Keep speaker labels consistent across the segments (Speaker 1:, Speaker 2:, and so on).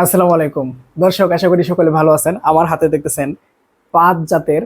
Speaker 1: আসসালামু আলাইকুম। দর্শক, আশা করি সকলে ভালো আছেন। আমার হাতে দেখতেছেন পাঁচ জাতের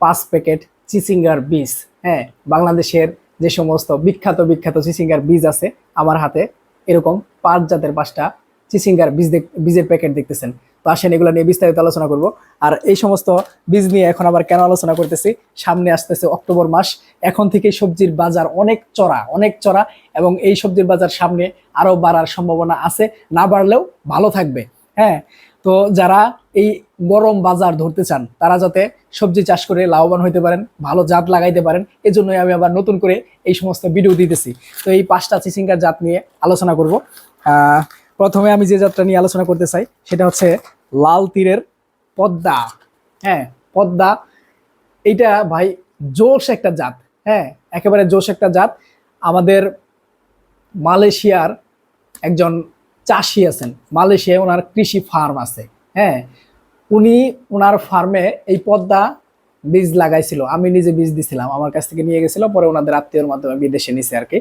Speaker 1: পাঁচ প্যাকেট চিচিঙ্গার বীজ। হ্যাঁ বাংলাদেশের যে সমস্ত বিখ্যাত বিখ্যাত চিচিঙ্গার বীজ আছে, আমার হাতে এরকম পাঁচ জাতের পাঁচটা চিচিঙ্গার বীজ বীজের প্যাকেট দেখতেছেন। তো আসেন, এগুলো নিয়ে বিস্তারিত আলোচনা করব। আর এই সমস্ত বীজ নিয়ে এখন আবার কেন আলোচনা করতেছি, সামনে আসতেছে অক্টোবর মাস। এখন থেকে সবজির বাজার অনেক চড়া অনেক চড়া, এবং এই সবজির বাজার সামনে আরও বাড়ার সম্ভাবনা আছে। না বাড়লেও ভালো থাকবে হ্যাঁ? তো যারা এই গরম বাজার ধরতে চান, তারা যাতে সবজি চাষ করে লাভবান হতে পারেন, ভালো জাত লাগাইতে পারেন এই জন্যই আমি আবার নতুন করে এই সমস্ত ভিডিও দিতেছি। তো এই পাঁচটা চিচিঙ্গার জাত নিয়ে আলোচনা করব। প্রথমে আমি যে জাতটা নিয়ে আলোচনা করতে চাই, সেটা হচ্ছে লাল তীরের পদ্মা। হ্যাঁ পদ্মা। এইটা ভাই জোশ একটা জাত। হ্যাঁ একেবারে জোশ একটা জাত। আমাদের মালয়েশিয়ার একজন চাষি আছেন। মালয়েশিয়ায় ওনার কৃষি ফার্ম আছে। হ্যাঁ উনি ওনার ফার্মে এই পদ্মা বীজ লাগাইছিল। আমি নিজে বীজ দিছিলাম, আমার কাছ থেকে নিয়ে গেছিল, পরে ওনাদের আত্মীয়র মাধ্যমে বিদেশে নিছে আর কি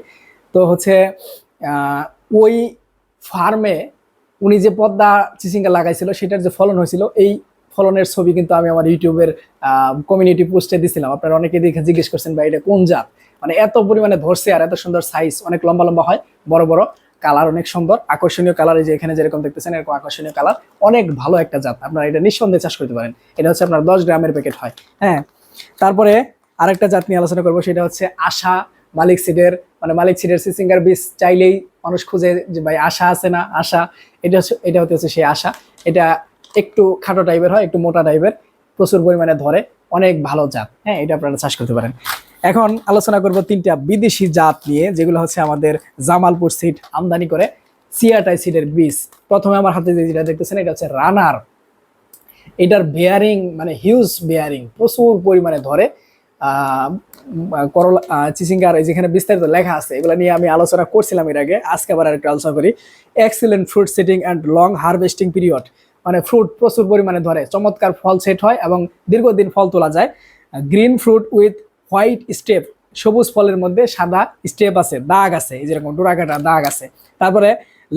Speaker 1: তো হচ্ছে ওই ফার্মে উনি যে পদ্মা চিচিঙ্গা লাগাইছিল, সেটার যে ফলন হয়েছিল, এই ফলনের ছবি কিন্তু আমি আমার ইউটিউবের কমিউনিটি পোস্টে দিছিলাম। আপনারা অনেকে দেখে জিজ্ঞেস করছেন, ভাই, এটা কোন জাত? মানে এত পরিমাণে ধরছে আর এত সুন্দর সাইজ অনেক লম্বা লম্বা হয়, বড় বড় কালার অনেক সুন্দর। আকর্ষণীয় কালার এই যে এখানে যেরকম দেখতেছেন, এরকম আকর্ষণীয় কালার অনেক ভালো একটা জাত। আপনারা এটা নিঃসন্দেহে চাষ করতে পারেন। এটা হচ্ছে আপনার দশ গ্রামের প্যাকেট হয়। হ্যাঁ তারপরে আরেকটা জাত নিয়ে আলোচনা করব, সেটা হচ্ছে আশা মালিক সিডের। মানে মালিক সিডের সিসিঙ্গার বীজ চাইলেই মানুষ খুঁজে যে ভাই আশা আছে না? আশা, এটা এটা হতে হচ্ছে সেই আশা। এটা একটু খাটো টাইপের হয়, একটু মোটা টাইপের প্রচুর পরিমাণে ধরে, অনেক ভালো জাত। হ্যাঁ এটা আপনারা চাষ করতে পারেন। এখন আলোচনা করব তিনটা বিদেশি জাত নিয়ে, যেগুলো হচ্ছে আমাদের জামালপুর সিট আমদানি করে, সিয়াটাই সিডের বীজ। প্রথমে আমার হাতে যেটা দেখতেছেন, এটা হচ্ছে রানার। এটার বেয়ারিং মানে হিউজ বেয়ারিং প্রচুর পরিমাণে ধরে। করলা চিচিঙ্গার যেখানে বিস্তারিত লেখা আছে, এগুলো নিয়ে আমি আলোচনা করছিলাম এর আগে, আজকে আবার আরেকটু আলোচনা করি। Excellent fruit setting and long harvesting period মানে ফ্রুট প্রচুর পরিমাণে ধরে, চমৎকার ফল সেট হয় এবং দীর্ঘদিন ফল তোলা যায়। Green fruit with white stripe সবুজ ফলের মধ্যে সাদা স্টেপ আছে, দাগ আছে, এই যেরকম ডোরাকাটা দাগ আছে। তারপরে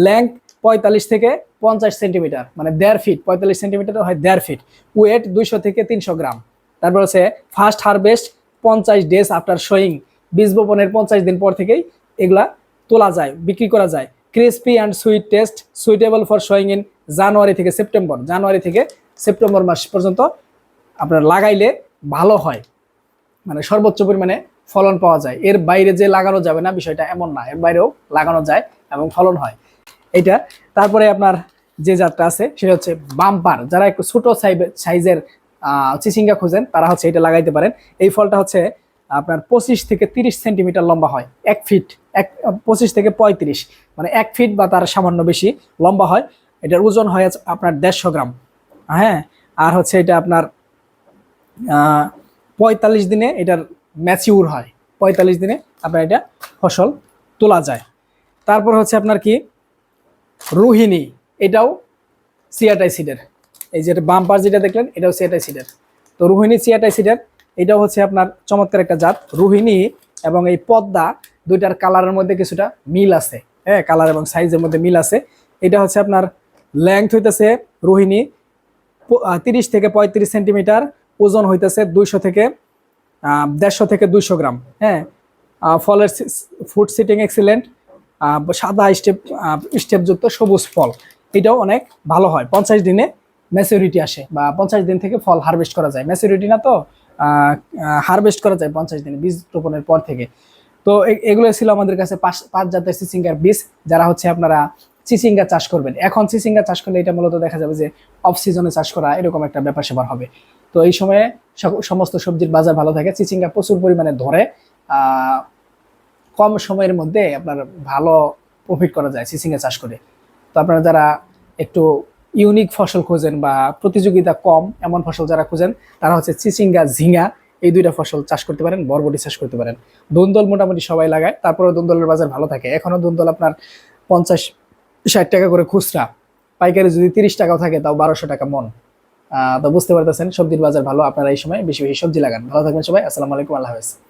Speaker 1: লেংথ পঁয়তাল্লিশ থেকে পঞ্চাশ সেন্টিমিটার মানে দেড় ফিট পঁয়তাল্লিশ সেন্টিমিটার হয় দেড় ফিট ওয়েট দুইশো থেকে তিনশো গ্রাম। তারপর হচ্ছে ফার্স্ট হারভেস্ট পঞ্চাশ ডেজ আফটার শোয়িং বীজ বপনের পঞ্চাশ দিন পর থেকেই এগুলা তোলা যায়, বিক্রি করা যায়। Crispy and sweet taste suitable for sowing in January থেকে সেপ্টেম্বর জানুয়ারি থেকে সেপ্টেম্বর মাস পর্যন্ত আপনার লাগাইলে ভালো হয়। মানে সর্বোচ্চ পরিমাণে ফলন পাওয়া যায়। এর বাইরে যে লাগানো যাবে না, বিষয়টা এমন না। এর বাইরেও লাগানো যায় এবং ফলন হয়। এটা তারপরে আপনার যে জাতটা আছে, সেটা হচ্ছে বাম্পার। যারা একটু ছোট সাইজের চিচিঙ্গা খুঁজেন, তারা হচ্ছে এটা লাগাইতে পারেন। এই ফলটা হচ্ছে আপনার পঁচিশ থেকে তিরিশ সেন্টিমিটার লম্বা হয়, এক ফিট, এক, পঁচিশ থেকে পঁয়ত্রিশ মানে এক ফিট বা তার সামান্য বেশি লম্বা হয়। এটার ওজন হয় আপনার দেড়শো গ্রাম। হ্যাঁ আর হচ্ছে এটা আপনার পঁয়তাল্লিশ দিনে এটার ম্যাচিউর হয়। পঁয়তাল্লিশ দিনে আপনার এটা ফসল তোলা যায়। তারপর হচ্ছে আপনার কি? রোহিণী, এটাও সিয়াটাই সিডের এই যে বাম্পার যেটা দেখলেন, এটাও সিয়াটাই সিডের তো রোহিণী সিয়াটাই সিডের এটাও হচ্ছে আপনার চমৎকার একটা জাত। রোহিণী এবং এই পদ্মা দুইটার কালারের মধ্যে কিছুটা মিল আছে। হ্যাঁ কালার এবং সাইজের মধ্যে মিল আছে। এটা হচ্ছে আপনার লেংথ হইতেছে রোহিণী তিরিশ থেকে পঁয়ত্রিশ সেন্টিমিটার ওজন হইতেছে দুইশো থেকে দেড়শো থেকে দুইশো গ্রাম। হ্যাঁ ফলের ফুড সিটিং এক্সিলেন্ট সাদা স্টেপ স্টেপযুক্ত সবুজ ফল। এটাও অনেক ভালো হয়। পঞ্চাশ দিনে ম্যাচুরিটি আসে বা পঞ্চাশ দিন থেকে ফল হারভেস্ট করা যায়। ম্যাচুরিটি না তো হারভেস্ট করা যায় পঞ্চাশ দিনে, বীজ রোপণের পর থেকে। তো এগুলো ছিল আমাদের কাছে পাঁচ পাঁচ জাতের চিচিঙ্গার বীজ, যারা হচ্ছে আপনারা চিচিঙ্গা চাষ করবেন। এখন চিচিঙ্গা চাষ করলে এটা মূলত দেখা যাবে যে অফ সিজনে চাষ করা এরকম একটা ব্যাপার স্যাপার হবে। তো এই সময়ে সমস্ত সবজির বাজার ভালো থাকে চিচিঙ্গা প্রচুর পরিমাণে ধরে কম সময়ের মধ্যে আপনার ভালো প্রফিট করা যায় চিচিঙ্গা চাষ করে। তো আপনারা যারা একটু ইউনিক ফসল খোঁজেন বা প্রতিযোগিতা কম এমন ফসল যারা খোঁজেন, তারা হচ্ছে চিচিঙ্গা, ঝিঙা, এই দুইটা ফসল চাষ করতে পারেন, বরবটি চাষ করতে পারেন। দন্দল মোটামুটি সবাই লাগায় তারপরে দন্দলের বাজার ভালো থাকে। এখনও দন্দল আপনার পঞ্চাশ, ষাট টাকা করে খুচরা, পাইকারি যদি তিরিশ টাকাও থাকে, তাও বারোশো টাকা মন। তো বুঝতে পারতেছেন, সবজির বাজার ভালো, আপনারা এই সময় বেশি বেশি সবজি লাগান। ভালো থাকবেন সবাই, আসসালামু আলাইকুম, আল্লাহ হাফেজ।